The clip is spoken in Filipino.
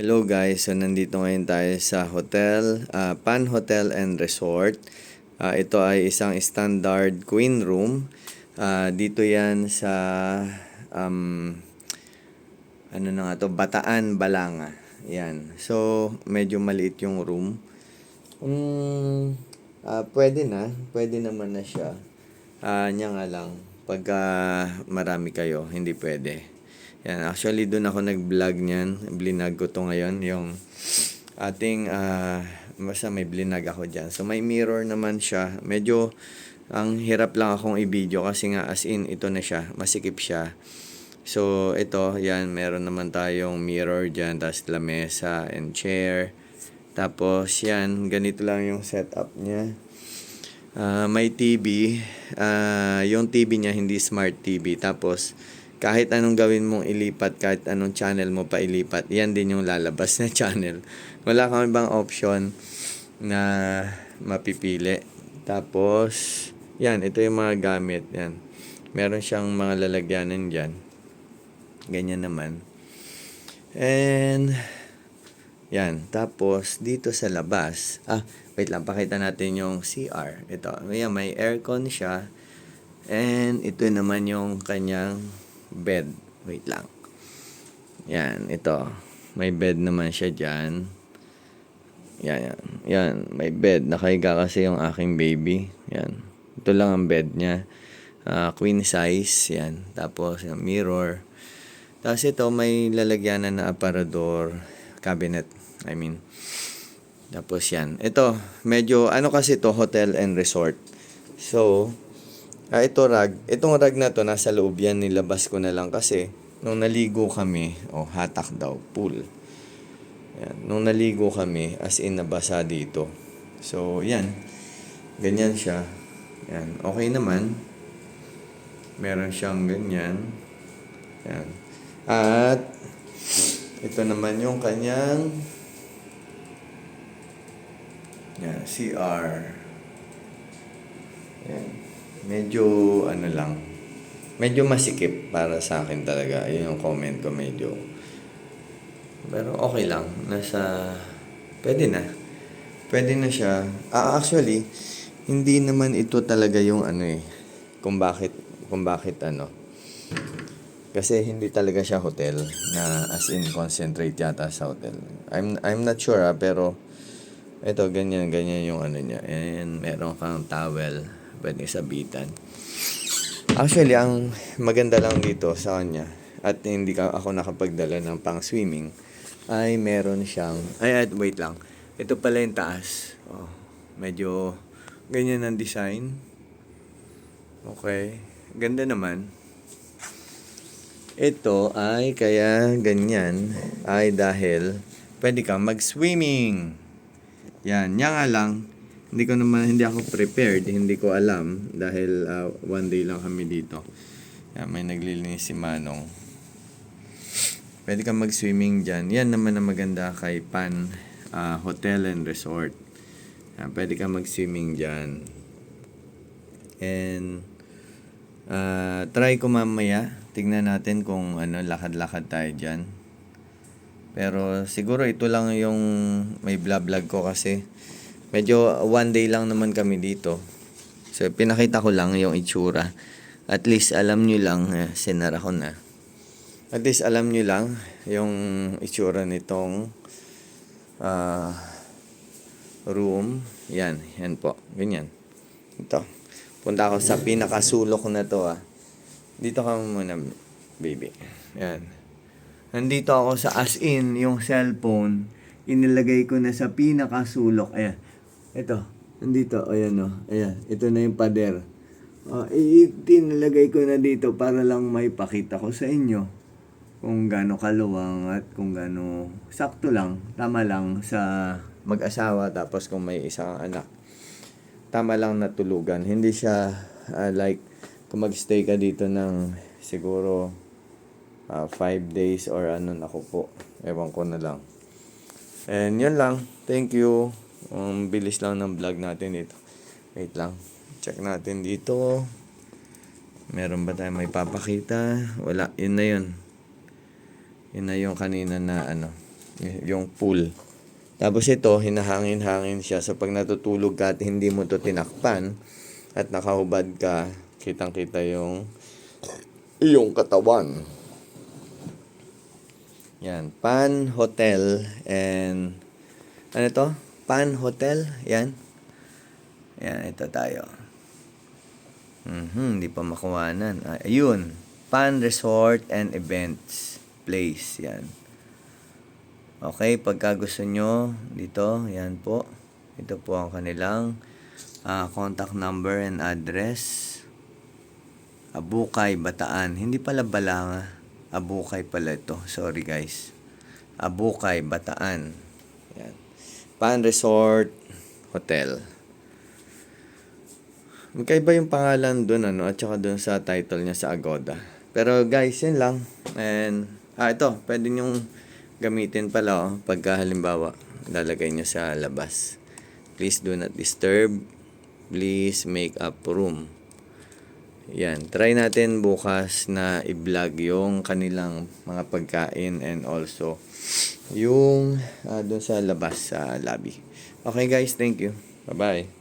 Hello guys, so nandito ngayon tayo sa hotel, ah, Pan Hotel and Resort. Ah, ito ay isang standard queen room. Ah, dito yan sa um, ano na nga to, Bataan, Balanga. Yan. So, medyo maliit yung room. Mm, ah, pwede na, pwede naman na siya. Ah, niya nga lang, pagka marami kayo, hindi pwede. Yan, actually doon ako nag-vlog niyan. Blinag ko to ngayon, yung ating ah basta may blinag ako diyan. So may mirror naman siya. Medyo ang hirap lang akong i-video kasi nga as in ito na siya, masikip siya. So ito, yan, meron naman tayong mirror diyan, tapos lamesa and chair. Tapos yan, ganito lang yung setup niya. Ah, may TV. Ah, yung TV niya hindi smart TV. Tapos kahit anong gawin mong ilipat, kahit anong channel mo pa ilipat, yan din yung lalabas na channel. Wala kang ibang option na mapipili. Tapos, yan, ito yung mga gamit. Yan. Meron siyang mga lalagyanan dyan. Ganyan naman. And, yan. Tapos, dito sa labas, ah, wait lang, pakita natin yung CR. Ito, yan, may aircon siya. And, ito naman yung kanyang bed. Wait lang. Yan, ito. May bed naman siya dyan. Yan, yan. Yan, may bed. Nakahiga kasi yung aking baby. Yan. Ito lang ang bed niya. Ah, queen size. Yan. Tapos, yung mirror. Tapos ito, may lalagyanan na aparador. Cabinet. I mean. Tapos yan. Ito, medyo, ano kasi to hotel and resort. So, Ah, ito rag. Itong rag na to, nasa loob yan. Nilabas ko na lang kasi nung naligo kami, oh, hatak daw, pool. Yan. Nung naligo kami, as in nabasa dito. So, yan. Ganyan siya. Yan. Okay naman. Meron siyang ganyan. Yan. At, ito naman yung kanyang yan, CR. Yan medyo ano lang, medyo masikip para sa akin talaga. Yun yung comment ko medyo. Pero okay lang. Nasa, pwede na. Pwede na siya. Ah, actually, hindi naman ito talaga yung ano eh. Kung bakit, kung bakit ano. Kasi hindi talaga siya hotel na as in concentrate yata sa hotel. I'm I'm not sure ah, pero ito ganyan ganyan yung ano niya. And meron kang towel pwede sabitan. Actually, ang maganda lang dito sa kanya at hindi ka ako nakapagdala ng pang swimming ay meron siyang ay at wait lang. Ito pala yung taas. Oh, medyo ganyan ang design. Okay. Ganda naman. Ito ay kaya ganyan ay dahil pwede kang mag-swimming. Yan, yan nga lang hindi ko naman hindi ako prepared, hindi ko alam dahil uh, one day lang kami dito. Yan, may naglilinis si Manong. Pwede kang mag-swimming diyan. Yan naman ang maganda kay Pan uh, Hotel and Resort. Yan, pwede kang mag-swimming diyan. And uh, try ko mamaya. Tingnan natin kung ano lakad-lakad tayo diyan. Pero siguro ito lang yung may vlog ko kasi medyo one day lang naman kami dito. So, pinakita ko lang yung itsura. At least alam nyo lang, eh, sinara ko na. At least alam nyo lang yung itsura nitong uh, room. Yan, yan po. Ganyan. Ito. Punta ako sa pinakasulok na to ah. Dito ka muna, baby. Yan. Nandito ako sa as in, yung cellphone, inilagay ko na sa pinakasulok. Ayan. Ito, nandito, ayan o. Oh, ayan, ito na yung pader. Uh, itinalagay ko na dito para lang may pakita ko sa inyo kung gaano kaluwang at kung gaano sakto lang, tama lang sa mag-asawa tapos kung may isang anak. Tama lang natulugan. Hindi siya uh, like kung mag-stay ka dito ng siguro 5 uh, five days or ano ako po. Ewan ko na lang. And yun lang. Thank you. Um, bilis lang ng vlog natin dito. Wait lang. Check natin dito. Meron ba tayong may papakita? Wala. Yun na yun. Yun na yung kanina na ano. Yung pool. Tapos ito, hinahangin-hangin siya. So, pag natutulog ka at hindi mo to tinakpan at nakahubad ka, kitang-kita yung iyong katawan. Yan. Pan Hotel and ano to? Pan Hotel. Yan. Yan, ito tayo. Mhm, hindi pa makuhanan. Ah, ayun. Pan Resort and Events Place. Yan. Okay, pagka gusto nyo, dito, yan po. Ito po ang kanilang ah, contact number and address. Abukay, Bataan. Hindi pala Balanga. Abukay pala ito. Sorry guys. Abukay, Bataan. Yan. Pan Resort Hotel. Magkaiba yung pangalan doon ano at saka doon sa title niya sa Agoda. Pero guys, yun lang. And ah ito, pwede nyong gamitin pala oh, pagka halimbawa lalagay nyo sa labas. Please do not disturb. Please make up room. Yan, try natin bukas na i-vlog yung kanilang mga pagkain and also yung ah, doon sa labas sa lobby. Okay guys, thank you. Bye-bye.